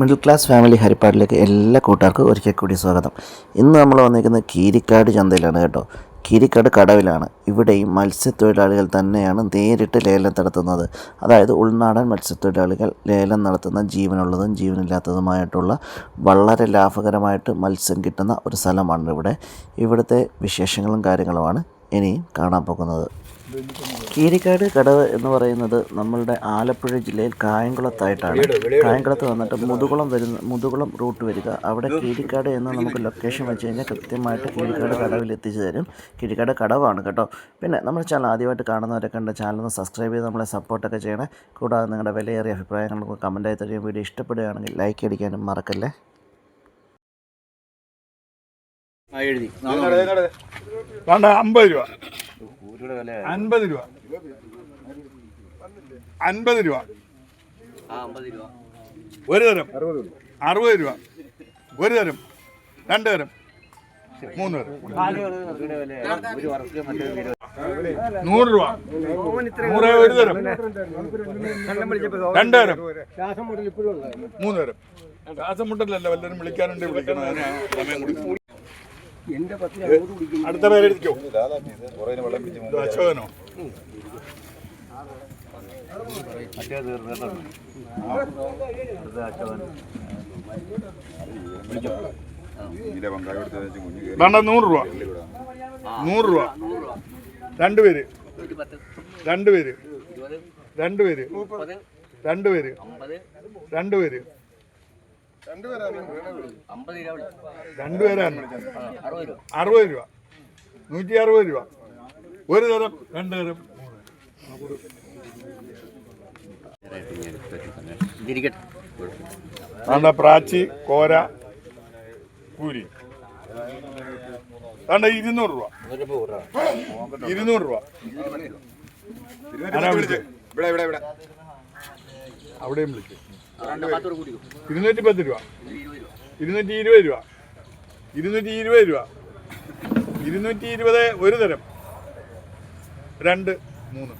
Middle class family ഹരിപ്പാടിലേക്ക് എല്ലാ കൂട്ടുകാർക്കും ഒരിക്കൽ കൂടി സ്വാഗതം. ഇന്ന് നമ്മൾ വന്നിരിക്കുന്നത് കീരിക്കാട് ചന്തയിലാണ് കേട്ടോ. കീരിക്കാട് കടവിലാണ്. ഇവിടെയും മത്സ്യത്തൊഴിലാളികൾ തന്നെയാണ് നേരിട്ട് ലേലം നടത്തുന്നത്. അതായത് ഉൾനാടൻ മത്സ്യത്തൊഴിലാളികൾ ലേലം നടത്തുന്ന ജീവനുള്ളതും ജീവനില്ലാത്തതുമായിട്ടുള്ള വളരെ ലാഭകരമായിട്ട് മത്സ്യം കിട്ടുന്ന ഒരു സ്ഥലമാണ് ഇവിടെ ഇവിടുത്തെ വിശേഷങ്ങളും കാര്യങ്ങളുമാണ് ഇനിയും കാണാൻ പോകുന്നത്. കീരിക്കാട് കടവ് എന്ന് പറയുന്നത് നമ്മളുടെ ആലപ്പുഴ ജില്ലയിൽ കായംകുളത്തായിട്ടാണ്. കായംകുളത്ത് വന്നിട്ട് മുതുകുളം വരുന്ന മുതുകുളം റൂട്ട് വരിക. അവിടെ കീരിക്കാട് എന്ന് നമുക്ക് ലൊക്കേഷൻ വെച്ച് കഴിഞ്ഞാൽ കൃത്യമായിട്ട് കീരിക്കാട് കടവിൽ എത്തിച്ചു തരും. കീരിക്കാട് കടവാണ് കേട്ടോ. പിന്നെ നമ്മുടെ ചാനൽ ആദ്യമായിട്ട് കാണുന്നവരൊക്കെ ഉണ്ട് ചാനൽ ഒന്ന് സബ്സ്ക്രൈബ് ചെയ്ത് നമ്മളെ സപ്പോർട്ടൊക്കെ ചെയ്യണേ. കൂടാതെ നിങ്ങളുടെ വിലയേറിയ അഭിപ്രായങ്ങൾക്ക് കമന്റായി തരുകയും വീഡിയോ ഇഷ്ടപ്പെടുകയാണെങ്കിൽ ലൈക്ക് അടിക്കാനും മറക്കല്ലേ? വേണ്ട അമ്പത് രൂപ. അൻപത് രൂപ. അൻപത് രൂപ. ആ അമ്പത് രൂപ. ഒരു തരം. അറുപത് രൂപ. ഒരു തരം. രണ്ട് തരം. മൂന്ന് തരം. നൂറ് രൂപ. നൂറ് ഒരു തരം. രണ്ട് തരം. മൂന്ന് തരം. ശ്വാസം മുട്ടലല്ല വല്ലവരും വിളിക്കാനുണ്ട് വിളിക്കണം? അതിനാ കൊടുക്കും അടുത്ത പേര് എഴുതിക്കോ? ഇത് അശോകനോ? മറ്റേ തീർന്നിട്ടുണ്ട് വേണ്ട നൂറ് രൂപ. നൂറ് രൂപ. രണ്ടുപേര് രണ്ടുപേര് രണ്ടുപേര് രണ്ട് പേര്. അറുപത് രൂപ. നൂറ്റി അറുപത് രൂപ. ഒരു തരം രണ്ട് തരം. വേണ്ട പ്രാച്ചി കോര കൂരി വേണ്ട ഇരുന്നൂറ് രൂപ. ഇരുന്നൂറ് രൂപ. ആരാ വിളിച്ചത് ഇവിടെ ഇവിടെ ഇവിടെ. അവിടെയും കൂടിക്കും ഇരുന്നൂറ്റി പത്ത് രൂപ ഇരുന്നൂറ്റി ഇരുപത് രൂപ. ഇരുന്നൂറ്റി ഇരുപത് രൂപ. ഇരുന്നൂറ്റി ഇരുപത് ഒരു തരം. രണ്ട് മൂന്ന്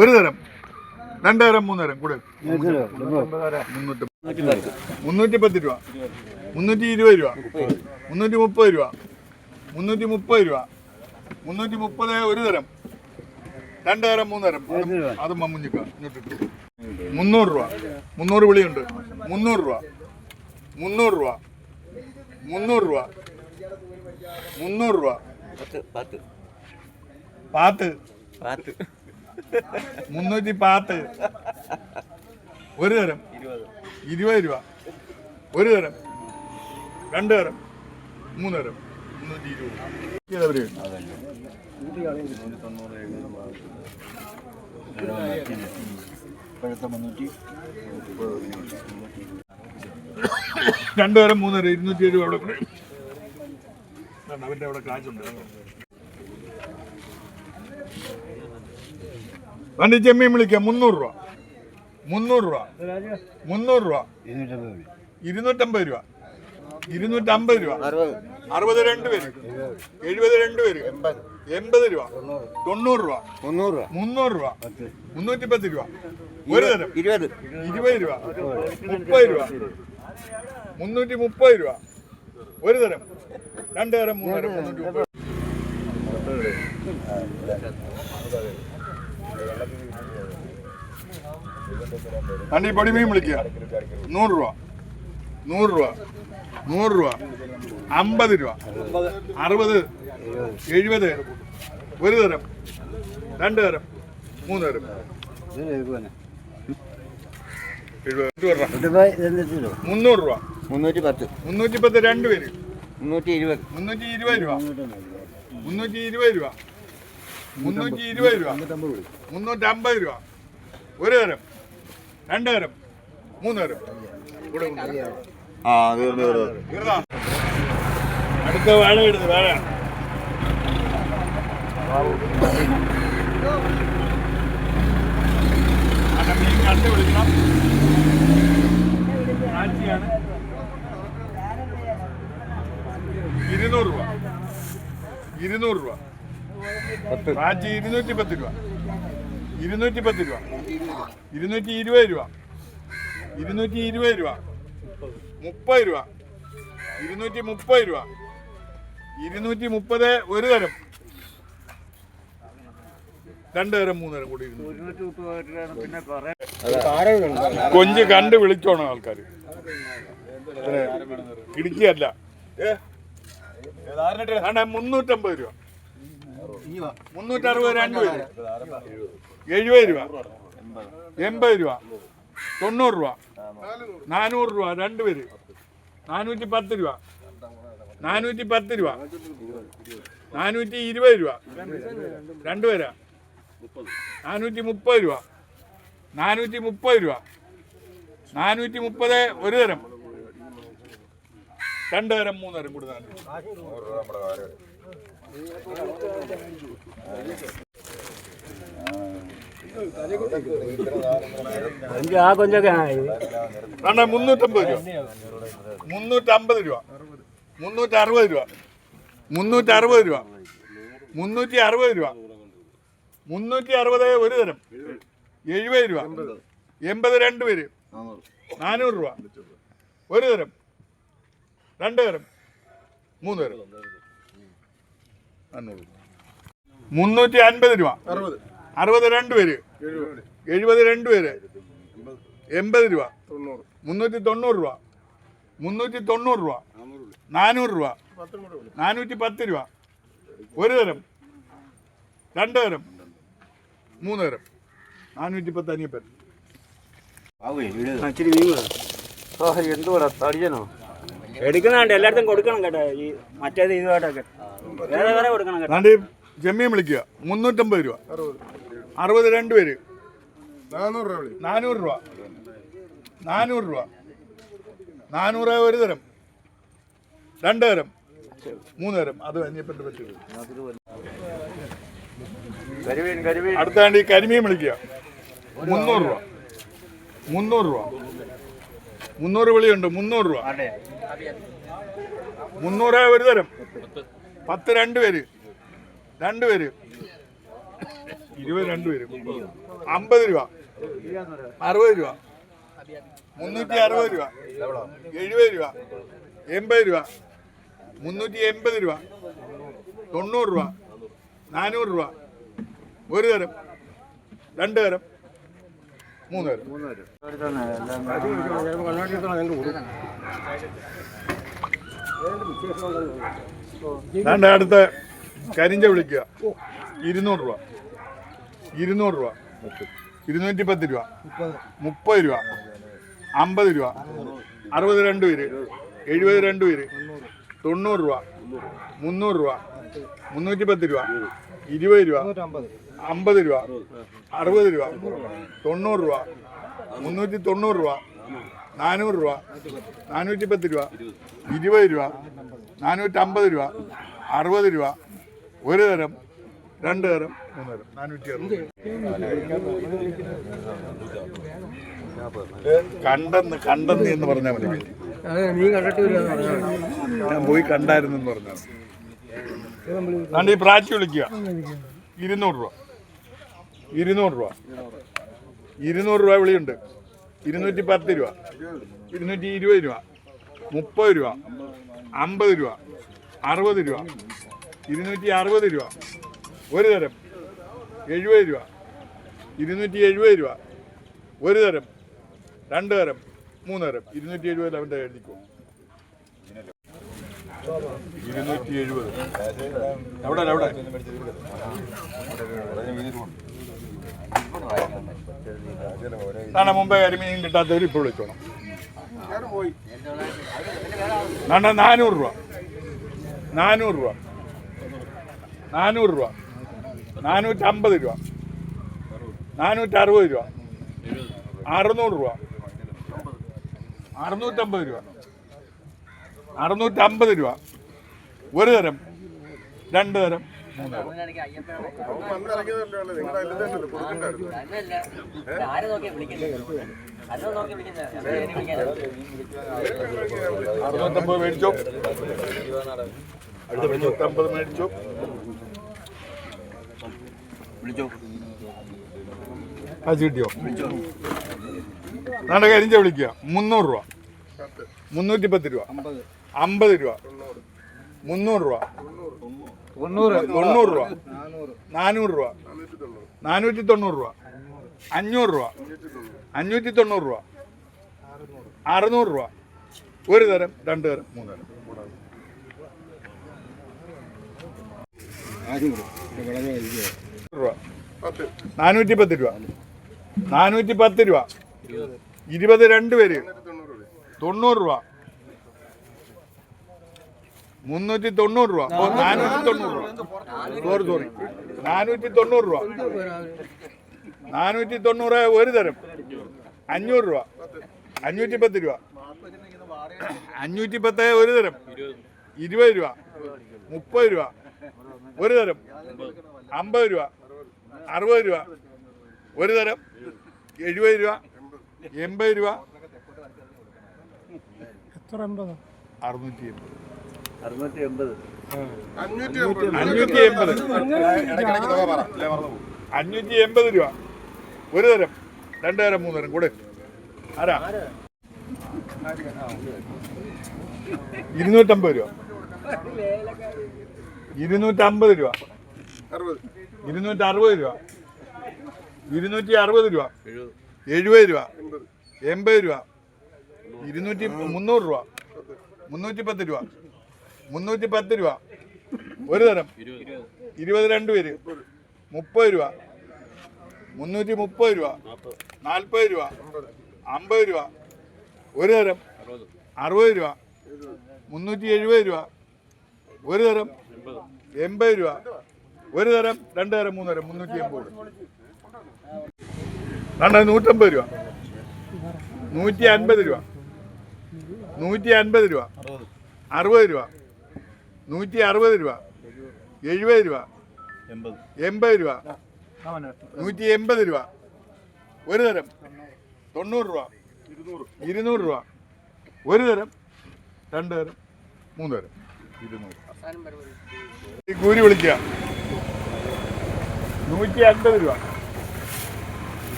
ഒരു തരം രണ്ട് തരം മൂന്ന് തരം കൂടെ. മുന്നൂറ്റി മുന്നൂറ്റി പത്ത് രൂപ. മുന്നൂറ്റി ഇരുപത് രൂപ. മുന്നൂറ്റി മുപ്പത് രൂപ. മുന്നൂറ്റി മുപ്പത് രൂപ. മുന്നൂറ്റി മുപ്പത് ഒരു തരം. രണ്ട് തരം മൂന്ന് തരം അത് മമ്മുഞ്ഞിക്ക ഇങ്ങോട്ടിട്ടു മുന്നൂറ് രൂപ. മുന്നൂറ് വിളിയുണ്ട്. മുന്നൂറ് രൂപ. മുന്നൂറ് രൂപ. മുന്നൂറ് രൂപ. മുന്നൂറ് രൂപ. പാത്ത്. പാത്ത്. പത്ത്. മുന്നൂറ്റി പാത്ത് ഒരു തരം. ഇരുപത് രൂപ. ഒരു തരം. രണ്ട് തരം. മൂന്ന് തരം. മുന്നൂറ്റി ഇരുപത് മൂന്നുപേരും ഇരുന്നൂറ്റി എഴുപത് അവിടെ അവന്റെ അവിടെ കാശുണ്ട്. വണ്ടി ചെമ്മീൻ വിളിക്കാം മുന്നൂറ് രൂപ. മുന്നൂറ് രൂപ. മുന്നൂറ് രൂപ. ഇരുന്നൂറ്റമ്പത് രൂപ. ഇരുന്നൂറ്റമ്പത് രൂപ. അറുപത് രണ്ട് പേര്. എഴുപത് രണ്ട് പേര്. എൺപത് രൂപ. തൊണ്ണൂറ് രൂപ. മുന്നൂറ് രൂപ. മുന്നൂറ് രൂപ. മുന്നൂറ്റി പത്ത് രൂപ ഒരു തരം. ഇരുപത് ഇരുപത് രൂപ. മുപ്പത് രൂപ. മുന്നൂറ്റി മുപ്പത് രൂപ. ഒരു തരം. രണ്ട് തരം മൂന്ന് തരം. മുന്നൂറ്റി മുപ്പത് അണ്ടി പൊടിമീൻ വിളിക്കുക നൂറ് രൂപ. നൂറ് രൂപ. നൂറ് രൂപ. അമ്പത് രൂപ. അറുപത്. എഴുപത്. ഒരു തരം. രണ്ട് തരം. മൂന്ന് തരം. മുന്നൂറ് രൂപ. മുന്നൂറ്റി പത്ത്. മുന്നൂറ്റി പത്ത് രണ്ട് പേര്. മുന്നൂറ്റി ഇരുപത് മുന്നൂറ്റി ഇരുപത് രൂപ. മുന്നൂറ്റി ഇരുപത് രൂപ. മുന്നൂറ്റി ഇരുപത് രൂപ. മുന്നൂറ്റമ്പത് രൂപ. ഒരു തരം. രണ്ട് മൂന്നുപേരും. ആ തീർന്നു തീർന്നു അടുത്ത വാഴ എടുത്ത് വാഴ വിളിക്കണം? ആഴ്ചയാണ് ഇരുന്നൂറ് രൂപ. ഇരുന്നൂറ് രൂപ. റാഞ്ചി ഇരുന്നൂറ്റി പത്ത് രൂപ. ഇരുന്നൂറ്റി പത്ത് രൂപ. ഇരുന്നൂറ്റി ഇരുപത് രൂപ. ഇരുന്നൂറ്റി ഇരുപത് രൂപ. മുപ്പത് രൂപ. ഇരുന്നൂറ്റി മുപ്പത് രൂപ. ഇരുന്നൂറ്റി മുപ്പത് ഒരു തരം. രണ്ട് തരം മൂന്ന് തരം കൂടി കൊഞ്ച് കണ്ട് വിളിച്ചോണം ആൾക്കാർ ഇടുക്കിയല്ല. മുന്നൂറ്റമ്പത് രൂപ. മുന്നൂറ്ററുപത് രണ്ട് പേര് എഴുപത് രൂപ. എൺപത്. രൂപ. തൊണ്ണൂറ് രൂപ. നാനൂറ്. രൂപ രണ്ട് പേര്. നാനൂറ്റി പത്ത് രൂപ. നാനൂറ്റി പത്ത് രൂപ. നാനൂറ്റി ഇരുപത് രൂപ. രണ്ട് പേരാ. നാനൂറ്റി മുപ്പത് രൂപ. നാനൂറ്റി മുപ്പത് രൂപ. നാനൂറ്റി മുപ്പത് ഒരു തരം. രണ്ട് തരം മൂന്ന് തരം കൂടി നാനൂറ്റി ആ കൊഞ്ചൊക്കെ ആയി. വേണ്ട മുന്നൂറ്റമ്പത് രൂപ. മുന്നൂറ്റമ്പത് രൂപ. മുന്നൂറ്റി അറുപത് രൂപ. മുന്നൂറ്റി അറുപത് രൂപ. മുന്നൂറ്റി അറുപത് രൂപ. മുന്നൂറ്റി അറുപത് ഒരു തരം. എഴുപത് രൂപ. എൺപത് രണ്ട് പേര്. നാനൂറ് രൂപ. ഒരു തരം. രണ്ട് തരം. മൂന്ന് തരം. നാനൂറ് മുന്നൂറ്റി അൻപത് രൂപ. അറുപത്. രണ്ട് പേര്. എഴുപത്. രണ്ട് പേര്. എൺപത്. രൂപ. മുന്നൂറ്റി തൊണ്ണൂറ് രൂപ. മുന്നൂറ്റി തൊണ്ണൂറ് രൂപ. നാനൂറ് രൂപ. നാനൂറ്റി പത്ത് രൂപ. ഒരു തരം. രണ്ട് തരം. മൂന്ന് തരം. നാനൂറ്റി പത്ത് അനിയപ്പൻ. എന്തുകൂടാ തടിയനോ? എടുക്കുന്നുണ്ട് എല്ലായിടത്തും കൊടുക്കണം കേട്ടോ. ഈ മറ്റേത് ഇതുമായിട്ടൊക്കെ. വേറെ വേറെ കൊടുക്കണം കേട്ടോ. നാണ്ടി ജമ്മിയും വിളിക്കുക. മുന്നൂറ്റമ്പത് രൂപ. അറുപത് രണ്ട് പേര്. നാനൂറ് രൂപ വിളി. നാനൂറ് രൂപ. നാനൂറ് രൂപ. നാനൂറ് ഒരു തരം. രണ്ട് തരം. മൂന്ന് തരം. അത് അനിയപ്പന്റെ പറ്റുള്ളൂ അടുത്താണ്ട് ഈ കരിമീൻ വിളിക്കുക. മുന്നൂറ് രൂപ. മുന്നൂറ് രൂപ. മുന്നൂറ് വിളിയുണ്ട് മുന്നൂറ് രൂപ. മുന്നൂറ് ഒരു തരം. പത്ത് രണ്ട് പേര്. രണ്ട് പേര്. ഇരുപത് രണ്ട് പേര്. അമ്പത് രൂപ. അറുപത് രൂപ. മുന്നൂറ്റി അറുപത് രൂപ. എഴുപത് രൂപ. എൺപത് രൂപ. മുന്നൂറ്റി എൺപത് രൂപ. തൊണ്ണൂറ് രൂപ. നാനൂറ് രൂപ. ഒരു തരം. രണ്ട് തരം. മൂന്ന് പേര് രണ്ട് അടുത്ത് കരിഞ്ച വിളിക്കുക. ഇരുന്നൂറ് രൂപ. ഇരുന്നൂറ് രൂപ. ഇരുന്നൂറ്റി പത്ത് രൂപ. മുപ്പത് രൂപ. അമ്പത് രൂപ. അറുപത് രണ്ട് പേര്. എഴുപത് രണ്ട് പേര്. തൊണ്ണൂറ് രൂപ. മുന്നൂറ് രൂപ. മുന്നൂറ്റി പത്ത് രൂപ. ഇരുപത് രൂപ. അമ്പത് രൂപ. അറുപത്. രൂപ. തൊണ്ണൂറ് രൂപ. മുന്നൂറ്റി തൊണ്ണൂറ് രൂപ. നാനൂറ് രൂപ. നാനൂറ്റി പത്ത് രൂപ. ഇരുപത് രൂപ. നാനൂറ്റമ്പത് രൂപ. അറുപത് രൂപ. ഒരു തരം രണ്ട് തരം മൂന്ന് തരം. നാനൂറ്റി അറുപത് കണ്ടെന്ന് കണ്ടെന്ന് എന്ന് പറഞ്ഞാൽ മതി. നീ ഞാൻ പോയി കണ്ടായിരുന്നു എന്ന് പറഞ്ഞാൽ ഈ പ്രാച്ചി വിളിക്കുക. ഇരുന്നൂറ് രൂപ. ഇരുന്നൂറ് രൂപ. ഇരുന്നൂറ് രൂപ വിളിയുണ്ട്. ഇരുന്നൂറ്റി പത്ത് രൂപ. ഇരുന്നൂറ്റി ഇരുപത് രൂപ. മുപ്പത് രൂപ. അമ്പത് രൂപ. അറുപത് രൂപ. ഇരുന്നൂറ്റി അറുപത് രൂപ. ഒരു തരം. എഴുപത് രൂപ. ഇരുന്നൂറ്റി എഴുപത് രൂപ. ഒരു തരം. രണ്ട് തരം. മൂന്ന് തരം. ഇരുന്നൂറ്റി എഴുപത് അവന്റെ എഴുതിക്കോ ഇരുന്നൂറ്റി എഴുപത്. എവിടെ എവിടെ? നാണ മുമ്പേ കരിമീൻ കിട്ടാത്തവർ ഇപ്പോൾ വിളിച്ചോണം. നാണ നാനൂറ് രൂപ. നാനൂറ് രൂപ. നാനൂറ് രൂപ. നാനൂറ്റമ്പത് രൂപ. നാനൂറ്ററുപത് രൂപ. അറുന്നൂറ് രൂപ. അറുന്നൂറ്റമ്പത് രൂപ. അറുന്നൂറ്റമ്പത് രൂപ. ഒരു തരം. രണ്ട് തരം. മൂന്ന് മേടിച്ചോ. അറുന്നൂറ്റമ്പത് മേടിച്ചോ. വിളിച്ചോ? അത് കിട്ടിയോ? നാടെ കരിഞ്ച വിളിക്കുക. മുന്നൂറ് രൂപ. മുന്നൂറ്റി പത്ത് രൂപ. അമ്പത് രൂപ. മുന്നൂറ് രൂപ. തൊണ്ണൂറ് തൊണ്ണൂറ് രൂപ. നാനൂറ്. രൂപ. നാനൂറ്റി തൊണ്ണൂറ് രൂപ. അഞ്ഞൂറ് രൂപ. അഞ്ഞൂറ്റി തൊണ്ണൂറ് രൂപ. അറുന്നൂറ് രൂപ. ഒരു തരം രണ്ട് തരം മൂന്ന് തരം. രൂപ. നാനൂറ്റി പത്ത് രൂപ. നാനൂറ്റി പത്ത് രൂപ ഇരുപത് രണ്ട് പേര്. തൊണ്ണൂറ് രൂപ. മുന്നൂറ്റി തൊണ്ണൂറ് രൂപ. ഓ നാനൂറ്റി തൊണ്ണൂറ് രൂപ. സോറി സോറി നാനൂറ്റി തൊണ്ണൂറ് രൂപ. നാനൂറ്റി തൊണ്ണൂറ് ഒരു തരം. അഞ്ഞൂറ് രൂപ. അഞ്ഞൂറ്റി പത്ത് രൂപ. അഞ്ഞൂറ്റി പത്ത് ഒരു തരം. ഇരുപത് രൂപ. മുപ്പത് രൂപ. ഒരു തരം. അമ്പത് രൂപ. അറുപത് രൂപ. ഒരു തരം. എഴുപത് രൂപ. എൺപത് രൂപ. അറുന്നൂറ്റി എൺപത്. അഞ്ഞൂറ്റി എൺപത് രൂപ. ഒരു തരം. രണ്ട് തരം മൂന്ന് തരം. കൂടെ. ആരാ? ഇരുന്നൂറ്റമ്പത് രൂപ. ഇരുന്നൂറ്റമ്പത് രൂപ. ഇരുന്നൂറ്റി അറുപത് രൂപ. ഇരുന്നൂറ്റി അറുപത് രൂപ. എഴുപത് രൂപ. എൺപത് രൂപ. ഇരുന്നൂറ്റി മുന്നൂറ് രൂപ. മുന്നൂറ്റി പത്ത് രൂപ. മുന്നൂറ്റി പത്ത് രൂപ. ഒരു തരം. ഇരുപത് രണ്ട് പേര്. മുപ്പത് രൂപ. മുന്നൂറ്റി മുപ്പത് രൂപ. നാൽപ്പത് രൂപ. അമ്പത് രൂപ. ഒരു തരം. അറുപത് രൂപ. മുന്നൂറ്റി എഴുപത് രൂപ. ഒരു തരം. എൺപത് രൂപ. ഒരു തരം രണ്ട് തരം മൂന്ന് തരം. മുന്നൂറ്റി എൺപത് രണ്ട് നൂറ്റമ്പത് രൂപ. നൂറ്റി അൻപത് രൂപ. നൂറ്റി അൻപത് രൂപ. അറുപത് രൂപ. നൂറ്റി അറുപത് രൂപ. എഴുപത് രൂപ. എൺപത്. രൂപ. നൂറ്റി എൺപത് രൂപ. ഒരു തരം. തൊണ്ണൂറ് രൂപ. ഇരുന്നൂറ്. രൂപ. ഒരു തരം. രണ്ട് തരം. മൂന്ന് തരം. ഇരുന്നൂറ്. ഈ കൂലി വിളിക്കുക. നൂറ്റി അൻപത് രൂപ.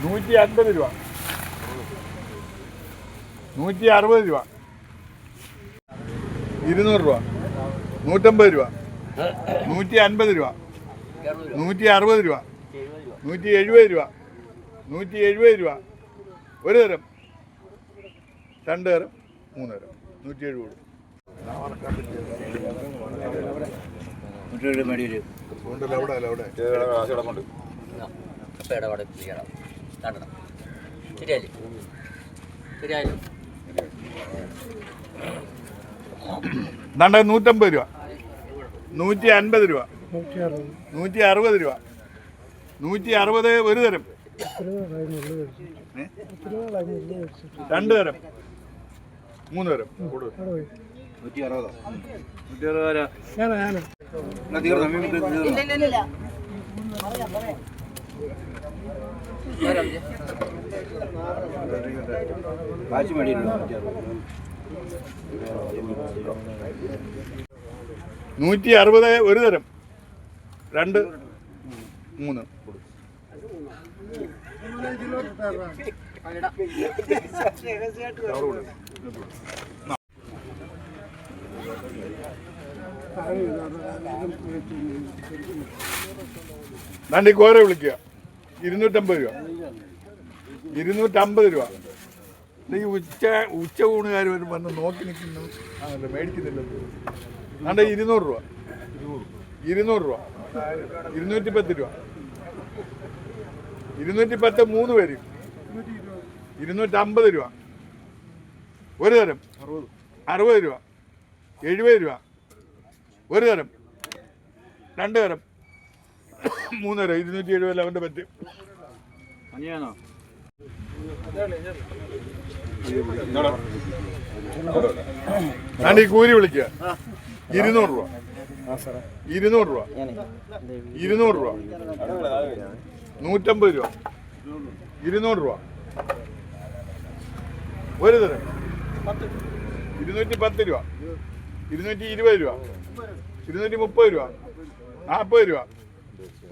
നൂറ്റി അൻപത് രൂപ. നൂറ്റി അറുപത് രൂപ. ഇരുന്നൂറ് രൂപ. നൂറ്റമ്പത് രൂപ. നൂറ്റി അൻപത് രൂപ. നൂറ്റി അറുപത് രൂപ. നൂറ്റി എഴുപത് രൂപ. നൂറ്റി എഴുപത് രൂപ. ഒരു തരം. രണ്ട് തരം മൂന്ന് തരം. നൂറ്റി എഴുപത് ശരിയായി ശരിയായാലും നൂറ്റമ്പത് രൂപ. നൂറ്റി അൻപത് രൂപ. നൂറ്റി അറുപത് രൂപ നൂറ്റി അറുപത് ഒരു തരം? രണ്ട് തരം. മൂന്ന് തരം. നൂറ്റി അറുപത് ഒരു തരം. രണ്ട്. മൂന്ന്. രണ്ട് കോര വിളിക്കുക. ഇരുന്നൂറ്റമ്പത് രൂപ. ഇരുന്നൂറ്റമ്പത് രൂപ. ഉച്ച ഉച്ച ഊണുകാർ വരും വന്ന് നോക്കി നിൽക്കുന്നു. ആണല്ലോ ദാണ്ട ഇരുന്നൂറ് രൂപ. ഇരുന്നൂറ് രൂപ. ഇരുന്നൂറ്റി പത്ത് രൂപ. ഇരുന്നൂറ്റി പത്ത് മൂന്ന് പേര്. ഇരുന്നൂറ്റമ്പത് രൂപ. ഒരു തരം. അറുപത് രൂപ. എഴുപത് രൂപ. ഒരു തരം. രണ്ട് തരം. മൂന്ന് തരം. ഇരുന്നൂറ്റി എഴുപത് അവന്റെ പറ്റ് ഞാൻ ഈ കൂരി വിളിക്കുക. ഇരുന്നൂറ് രൂപ. ഇരുന്നൂറ് രൂപ. ഇരുന്നൂറ് രൂപ. നൂറ്റമ്പത് രൂപ. ഇരുന്നൂറ് രൂപ. ഒരു തരം. ഇരുന്നൂറ്റി പത്ത് രൂപ. ഇരുന്നൂറ്റി ഇരുപത് രൂപ. ഇരുന്നൂറ്റി മുപ്പത് രൂപ. നാൽപ്പത് രൂപ.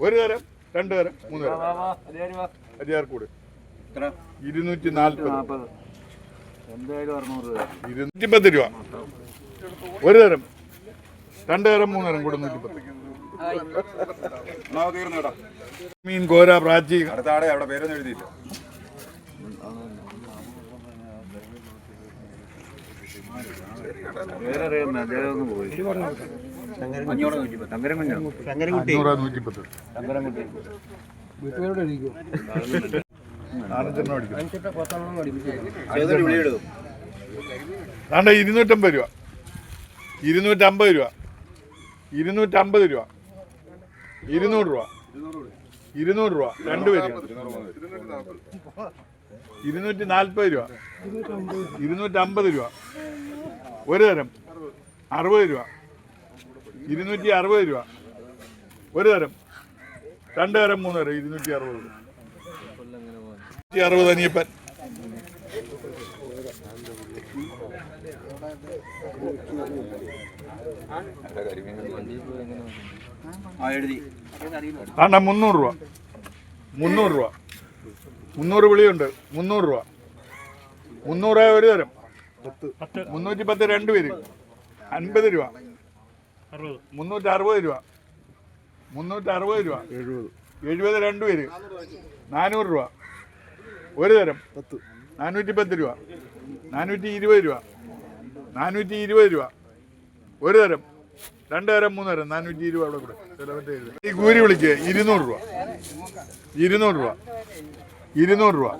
ഒരു തരം രണ്ട് തരം മൂന്ന് തരം. അരിയാർക്കൂട് ഇരുന്നൂറ്റി നാൽപ്പത് ഇരുന്നൂറ്റി പത്ത് രൂപ. ഒരു തരം. രണ്ട് മൂന്നേരം കൂടെ നൂറ്റി പത്ത് മീൻ കോര പ്രാച്ചി അടുത്ത ആടെ അവിടെ പേരൊന്നും എഴുതിയില്ല. ഇരുന്നൂറ്റമ്പത് രൂപ. ഇരുന്നൂറ്റമ്പത് രൂപ. ഇരുന്നൂറ്റമ്പത് രൂപ. ഇരുന്നൂറ് രൂപ. ഇരുന്നൂറ് രൂപ. രണ്ട് പേര്. ഇരുന്നൂറ്റി നാൽപ്പത് രൂപ. ഇരുന്നൂറ്റമ്പത് രൂപ. ഒരു തരം. അറുപത് രൂപ. ഇരുന്നൂറ്റി അറുപത് രൂപ. ഒരു തരം. രണ്ട് തരം മൂന്ന് തരം. ഇരുന്നൂറ്റി അറുപത് ഇരുന്നൂറ്റി അറുപത് അനിയപ്പൻ ആ എഴുതി ആണ്ട മുന്നൂറ് രൂപ. മുന്നൂറ് രൂപ. മുന്നൂറ് വിളിയുണ്ട്. മുന്നൂറ് രൂപ. മുന്നൂറ് ഒരു തരം. മുന്നൂറ്റി പത്ത് രണ്ട് പേര്. അൻപത് രൂപ. മുന്നൂറ്റി അറുപത് രൂപ. മുന്നൂറ്റി അറുപത് രൂപ. എഴുപത് എഴുപത് രണ്ട് പേര്. നാനൂറ് രൂപ. ഒരു തരം. പത്ത് നാനൂറ്റി പത്ത് രൂപ. നാനൂറ്റി ഇരുപത് രൂപ. നാനൂറ്റി ഇരുപത് രൂപ. ഒരു തരം. രണ്ട് തരം മൂന്ന് തരം. നാനൂറ്റി ഇരുപത് അവിടെ കൂടെ ചിലവന്റെ ഈ കൂരി വിളിക്കുക ഇരുന്നൂറ് രൂപ. ഇരുന്നൂറ് രൂപ. ഇരുന്നൂറ് രൂപ.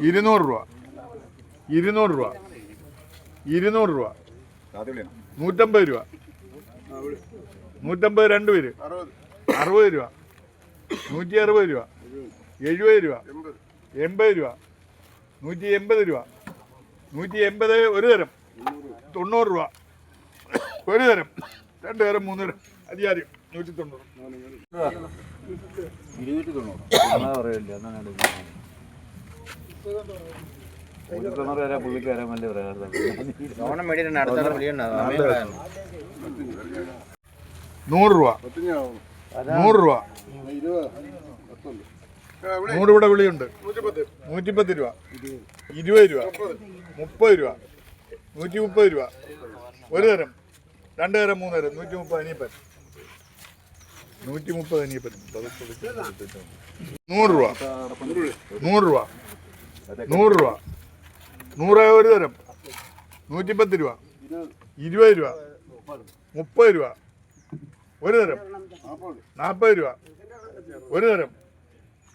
ഇരുന്നൂറ് രൂപ. ഇരുന്നൂറ് രൂപ. ഇരുന്നൂറ് രൂപ. നൂറ്റമ്പത് രൂപ. നൂറ്റമ്പത് രണ്ട് പേര്. അറുപത് രൂപ. നൂറ്റി അറുപത് രൂപ. എഴുപത് രൂപ. എൺപത് രൂപ. നൂറ്റി എൺപത് രൂപ. നൂറ്റി എൺപത് ഒരു തരം. തൊണ്ണൂറ് രൂപ. ഒരു തരം. രണ്ട് തരം മൂന്ന് തരം. അധികാരം നൂറ്റി തൊണ്ണൂറ്. ഇരുന്നൂറ്റി പുള്ളിക്കാരൻ വലിയ നൂറ് രൂപ. നൂറ് രൂപ. നൂറ് ഇവിടെ വിളിയുണ്ട്. നൂറ്റിപ്പത്ത് രൂപ. ഇരുപത് രൂപ. മുപ്പത് രൂപ. നൂറ്റി മുപ്പത് രൂപ. ഒരു തരം. രണ്ട് തരം മൂന്ന് തരം. നൂറ്റി മുപ്പത് അനിയപ്പൻ. നൂറ്റി മുപ്പത് അനിയപ്പൻ. നൂറ് രൂപ. നൂറ് രൂപ. നൂറ് രൂപ. നൂറ് ഒരു തരം. നൂറ്റിപ്പത്ത് രൂപ. ഇരുപത് രൂപ. മുപ്പത് രൂപ. ഒരു തരം. നാൽപ്പത് രൂപ. ഒരു തരം.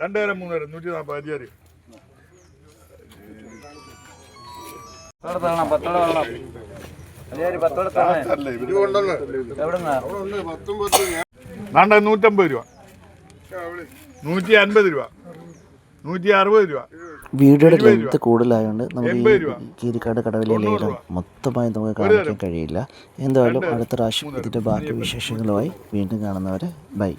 രണ്ട് തരം മൂന്ന് തരം. നൂറ്റി നാൽപ്പത് അധികാരി നാണ്ട നൂറ്റമ്പത് രൂപ. നൂറ്റി അൻപത് രൂപ. നൂറ്റി അറുപത് രൂപ. വീഡിയോയുടെ ലെങ്ത് കൂടുതലായതുകൊണ്ട് നമുക്ക്. ഈ കീരിക്കാട് കടവിലെ ലേലം. മൊത്തമായി നമുക്ക് കാണിക്കാൻ കഴിയില്ല. എന്തായാലും അടുത്ത പ്രാവശ്യം ഇതിന്റെ ബാക്കി വിശേഷങ്ങളുമായി വീണ്ടും കാണുന്നവരെ. ബൈ.